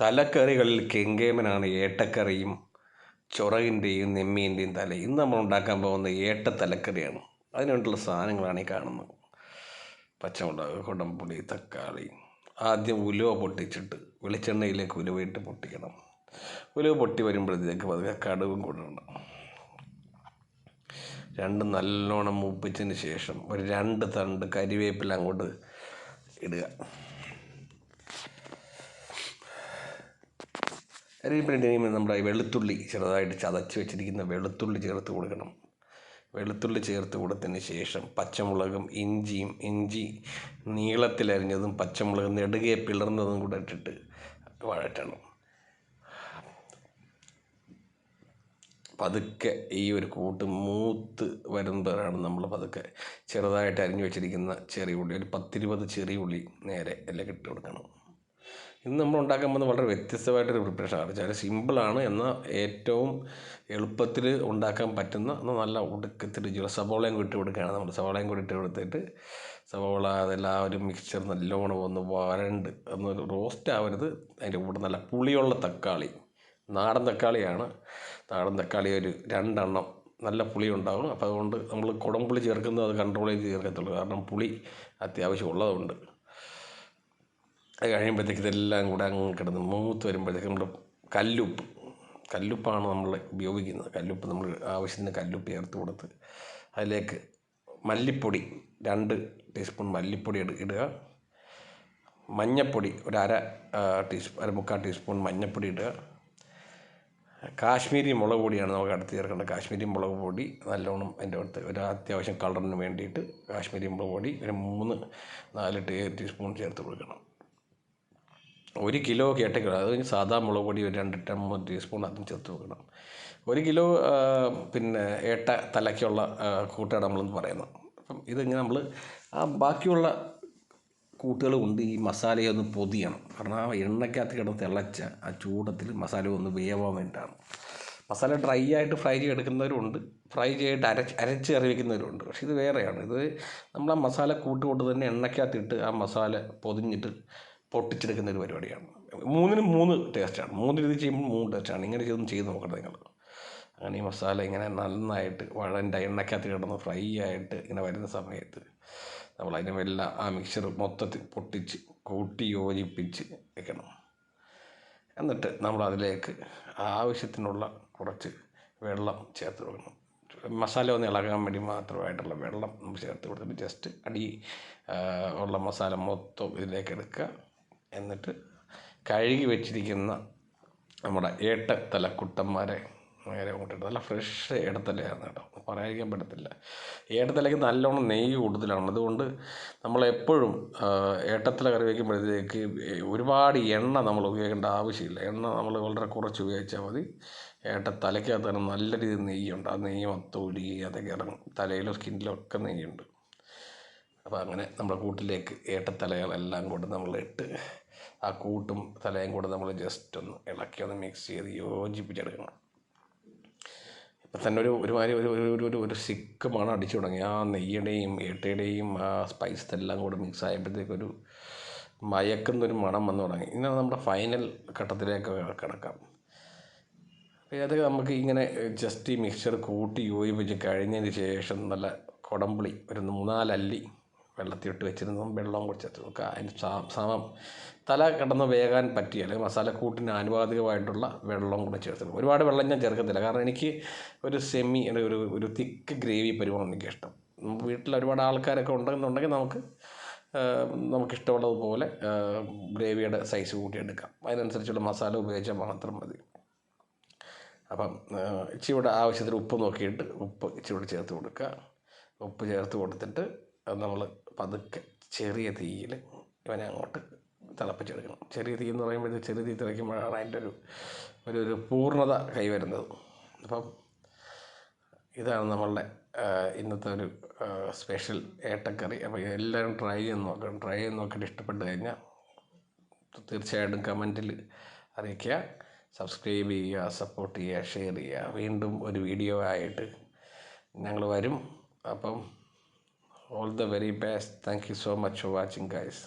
തലക്കറികളിൽ കെങ്കേമനാണ് ഏട്ടക്കറിയും ചൊറകിന്റെയും നെമ്മീന്റെയും തല. ഇന്ന് നമ്മൾ ഉണ്ടാക്കാൻ പോകുന്ന ഏട്ട തലക്കറിയാണ് അതിന് വേണ്ടിയുള്ള സാധനങ്ങളാണ് ഈ കാണുന്നത്. പച്ചമുളക് കുടംപുളി തക്കാളി. ആദ്യം ഉലുവ പൊട്ടിച്ചിട്ട് വെളിച്ചെണ്ണയിലേക്ക് ഉലുവയിട്ട് പൊട്ടിക്കണം. ഉലുവ പൊട്ടി വരുമ്പോഴത്തേക്ക് പതുക്കെ കടുവും കൂടണം രണ്ട് നല്ലോണം മൂപ്പിച്ചതിന് ശേഷം ഒരു രണ്ട് തണ്ട് കരിവേപ്പില അങ്ങോട്ട് ഇടുക. കരിവേപ്പില കഴിയുമ്പോൾ നമ്മുടെ വെളുത്തുള്ളി ചെറുതായിട്ട് ചതച്ച് വെച്ചിരിക്കുന്ന വെളുത്തുള്ളി ചേർത്ത് കൊടുക്കണം. വെളുത്തുള്ളി ചേർത്ത് കൊടുത്തതിന് ശേഷം പച്ചമുളകും ഇഞ്ചിയും ഇഞ്ചി നീളത്തിലരിഞ്ഞതും പച്ചമുളക് നെടുകെ പിളർന്നതും കൂടെ ഇട്ടിട്ട് വഴറ്റണം. പതുക്കെ ഈ ഒരു കൂട്ട് മൂത്ത് വരുമ്പോഴാണ് നമ്മൾ പതുക്കെ ചെറുതായിട്ട് അരിഞ്ഞു വെച്ചിരിക്കുന്ന ചെറിയ ഉള്ളി ഒരു പത്തിരുപത് ചെറിയ ഉള്ളി നേരെ എല്ലാം ഇട്ട് കൊടുക്കണം. ഇന്ന് നമ്മൾ ഉണ്ടാക്കാൻ പോകുന്നത് വളരെ വ്യത്യസ്തമായിട്ടൊരു പ്രിപ്പറേഷനാണ് വെച്ചാൽ സിമ്പിളാണ് എന്നാൽ ഏറ്റവും എളുപ്പത്തിൽ ഉണ്ടാക്കാൻ പറ്റുന്ന എന്നാൽ നല്ല ഒടുക്കത്തിൽ രുചിയുള്ള സവോളയും കൂടി ഇട്ട് കൊടുക്കുകയാണ് നമ്മൾ. സവോളയും കൂടി ഇട്ട് കൊടുത്തിട്ട് സവോള അതെല്ലാം ഒരു മിക്സ്ചർ നല്ലോണം ഒന്ന് വരണ്ട്. ഒന്ന് റോസ്റ്റ് ആവരുത്. അതിന്റെ കൂടെ നല്ല പുളിയുള്ള തക്കാളി. നാടൻ തക്കാളിയാണ്. നാടൻ തക്കാളി ഒരു രണ്ടെണ്ണം നല്ല പുളി ഉണ്ടാകും അപ്പോൾ അതുകൊണ്ട് നമ്മൾ കുടംപുളി ചേർക്കുന്നത് അത് കൺട്രോൾ ചെയ്ത് ചേർക്കത്തുള്ളൂ. കാരണം പുളി അത്യാവശ്യം ഉള്ളതുകൊണ്ട്. അത് കഴിയുമ്പോഴത്തേക്ക് ഇതെല്ലാം കൂടെ അങ്ങ് കിടന്ന് മൂത്ത് വരുമ്പോഴത്തേക്ക് നമ്മൾ കല്ലുപ്പ്. കല്ലുപ്പാണ് നമ്മൾ ഉപയോഗിക്കുന്നത്. കല്ലുപ്പ് നമ്മൾ ആവശ്യത്തിന് കല്ലുപ്പ് ചേർത്ത് കൊടുത്ത് അതിലേക്ക് മല്ലിപ്പൊടി രണ്ട് ടീസ്പൂൺ മല്ലിപ്പൊടി ഇടുക. മഞ്ഞൾപ്പൊടി ഒരു അര ടീസ്പൂൺ അര മുക്കാൽ ടീസ്പൂൺ മഞ്ഞൾപ്പൊടി ഇടുക. കാശ്മീരി മുളക് പൊടിയാണ് നമുക്ക് അടുത്ത് ചേർക്കേണ്ടത്. കാശ്മീരി മുളക് പൊടി നല്ലോണം അതിന്റെ അടുത്ത് ഒരു അത്യാവശ്യം കളറിന് വേണ്ടിയിട്ട് കാശ്മീരി മുളക് പൊടി ഒരു മൂന്ന് നാല് ടീസ്പൂൺ ചേർത്ത് കൊടുക്കണം. ഒരു കിലോ കേട്ടക്കിലോ അത് സാധാ മുളക് പൊടി ഒരു രണ്ട് ട മൂന്ന് ടീസ്പൂൺ അതും ചേർത്ത് വെക്കണം. ഒരു കിലോ പിന്നെ ഏട്ട തലയ്ക്കുള്ള കൂട്ടാണ് നമ്മളെന്ന് പറയുന്നത്. അപ്പം ഇതിങ്ങനെ നമ്മൾ ആ ബാക്കിയുള്ള കൂട്ടുകൾ കൊണ്ട് ഈ മസാലയെ ഒന്ന് പൊതിയണം. കാരണം ആ എണ്ണയ്ക്കകത്ത് കിടന്ന് തിളച്ച ആ ചൂടത്തിൽ മസാല ഒന്ന് വേവാൻ വേണ്ടിയിട്ടാണ്. മസാല ഡ്രൈ ആയിട്ട് ഫ്രൈ ചെയ്തെടുക്കുന്നവരുണ്ട് ഫ്രൈ ചെയ്തിട്ട് അരച്ച് അരച്ച് കറി വയ്ക്കുന്നവരുണ്ട് പക്ഷേ ഇത് വേറെയാണ്. ഇത് നമ്മൾ ആ മസാല കൂട്ടുകൊണ്ട് തന്നെ എണ്ണയ്ക്കകത്തിട്ട് ആ മസാല പൊതിഞ്ഞിട്ട് പൊട്ടിച്ചെടുക്കുന്ന ഒരു പരിപാടിയാണ്. മൂന്നിനും മൂന്ന് ടേസ്റ്റാണ് മൂന്ന് രീതി ചെയ്യുമ്പോൾ മൂന്ന് ടേസ്റ്റാണ് ഇങ്ങനെ ചെയ്തൊന്നും ചെയ്ത് നോക്കണം നിങ്ങൾ. അങ്ങനെ ഈ മസാല ഇങ്ങനെ നന്നായിട്ട് വഴന്റെ എണ്ണയ്ക്കകത്ത് കിടന്ന് ഫ്രൈ ആയിട്ട് ഇങ്ങനെ വരുന്ന സമയത്ത് നമ്മൾ അതിന്റെ വല്ല ആ മിക്സർ മൊത്തത്തിൽ പൊട്ടിച്ച് കൂട്ടി യോജിപ്പിച്ച് വെക്കണം. എന്നിട്ട് നമ്മൾ അതിലേക്ക് ആവശ്യത്തിനുള്ള കുറച്ച് വെള്ളം ചേർത്ത് കൊടുക്കണം. മസാല ഒന്ന് ഇളകാൻ വേണ്ടി മാത്രമായിട്ടുള്ള വെള്ളം നമ്മൾ ചേർത്ത് കൊടുത്തിട്ട് ജസ്റ്റ് അടി ഉള്ള മസാല മൊത്തം ഇതിലേക്ക് എടുക്കുക. എന്നിട്ട് കഴുകി വെച്ചിരിക്കുന്ന നമ്മുടെ ഏട്ട തലക്കുട്ടന്മാരെ നേരെ കൊണ്ടിട്ട് നല്ല ഫ്രഷ് ഏടത്തലയാണ് കേട്ടോ. പറയാതിരിക്കാൻ പറ്റത്തില്ല. ഏട്ടത്തലയ്ക്ക് നല്ലോണം നെയ്യ് കൂടുതലാണ്. അതുകൊണ്ട് നമ്മളെപ്പോഴും ഏട്ടത്തല കറി വയ്ക്കുമ്പോഴത്തേക്ക് ഒരുപാട് എണ്ണ നമ്മൾ ഉപയോഗിക്കേണ്ട ആവശ്യമില്ല. എണ്ണ നമ്മൾ വളരെ കുറച്ച് ഉപയോഗിച്ചാൽ മതി. ഏട്ടത്തലയ്ക്കകത്ത് തന്നെ നല്ല രീതിയിൽ നെയ്യുണ്ട്. ആ നെയ്യ് മൊത്തം അതൊക്കെ ഇറങ്ങും. തലയിലോ സ്കിന്നിലോ ഒക്കെ നെയ്യുണ്ട്. അപ്പോൾ അങ്ങനെ നമ്മുടെ കൂട്ടിലേക്ക് ഏട്ടത്തലകളെല്ലാം കൂടെ നമ്മൾ ഇട്ട് ആ കൂട്ടും തലയും കൂടെ നമ്മൾ ജസ്റ്റ് ഒന്ന് ഇളക്കി ഒന്ന് മിക്സ് ചെയ്ത് യോജിപ്പിച്ചെടുക്കണം. ഇപ്പം തന്നെ ഒരു ഒരുമാതിരി ഒരു ഒരു ഒരു ഒരു സിക്ക് മണം അടിച്ചു തുടങ്ങി. ആ നെയ്യുടെയും ഏട്ടയുടെയും ആ സ്പൈസ് എല്ലാം കൂടെ മിക്സ് ആയപ്പോഴത്തേക്കൊരു മയക്കുന്നൊരു മണം വന്നു തുടങ്ങി. ഇനി നമ്മുടെ ഫൈനൽ ഘട്ടത്തിലേക്ക് കിടക്കാം. അത് നമുക്ക് ഇങ്ങനെ ജസ്റ്റ് ഈ മിക്സ്ചർ കൂട്ടി യോജിപ്പിച്ച് കഴിഞ്ഞതിന് ശേഷം നല്ല കുടംപുളി ഒരു മൂന്നാലല്ലി വെള്ളത്തിലിട്ട് വെച്ചിരുന്നു. വെള്ളം കൂടി നമുക്ക് അതിന് സമം തല കിടന്ന് വേകാൻ പറ്റിയ അല്ലെങ്കിൽ മസാലക്കൂട്ടിന് ആനുപാതികമായിട്ടുള്ള വെള്ളം കൂടെ ചേർത്തിടും ഒരുപാട് വെള്ളം ഞാൻ ചേർക്കത്തില്ല. കാരണം എനിക്ക് ഒരു സെമി ഒരു ഒരു തിക്ക് ഗ്രേവി പരിവാണ് എനിക്കിഷ്ടം. വീട്ടിൽ ഒരുപാട് ആൾക്കാരൊക്കെ ഉണ്ടെന്നുണ്ടെങ്കിൽ നമുക്ക് നമുക്കിഷ്ടമുള്ളതുപോലെ ഗ്രേവിയുടെ സൈസ് കൂട്ടി എടുക്കാം അതിനനുസരിച്ചുള്ള മസാല ഉപയോഗിച്ചാൽ മാത്രം മതി. അപ്പം ഇച്ചിരിയുടെ ആവശ്യത്തിന് ഉപ്പ് നോക്കിയിട്ട് ഉപ്പ് ഇച്ചിരി ചേർത്ത് കൊടുക്കുക. ഉപ്പ് ചേർത്ത് കൊടുത്തിട്ട് നമ്മൾ പതുക്കെ ചെറിയ തീയിൽ ഇവനെ അങ്ങോട്ട് തിളപ്പിച്ചെടുക്കണം. ചെറിയ തീ എന്ന് പറയുമ്പോൾ ചെറിയ തീ തിളയ്ക്കുമ്പോഴാണ് അതിന്റെ ഒരു ഒരു ഒരു പൂർണത കൈവരുന്നത്. അപ്പം ഇതാണ് നമ്മളുടെ ഇന്നത്തെ ഒരു സ്പെഷ്യൽ ഏട്ടക്കറി അപ്പോൾ എല്ലാവരും ട്രൈ ചെയ്ത് നോക്കണം. ട്രൈ ചെയ്ത് നോക്കിയിട്ട് ഇഷ്ടപ്പെട്ട് കഴിഞ്ഞാൽ തീർച്ചയായിട്ടും കമന്റിൽ അറിയിക്കുക. സബ്സ്ക്രൈബ് ചെയ്യുക സപ്പോർട്ട് ചെയ്യുക ഷെയർ ചെയ്യുക. വീണ്ടും ഒരു വീഡിയോ ആയിട്ട് ഞങ്ങൾ വരും. അപ്പം all the very best thank you so much for watching guys.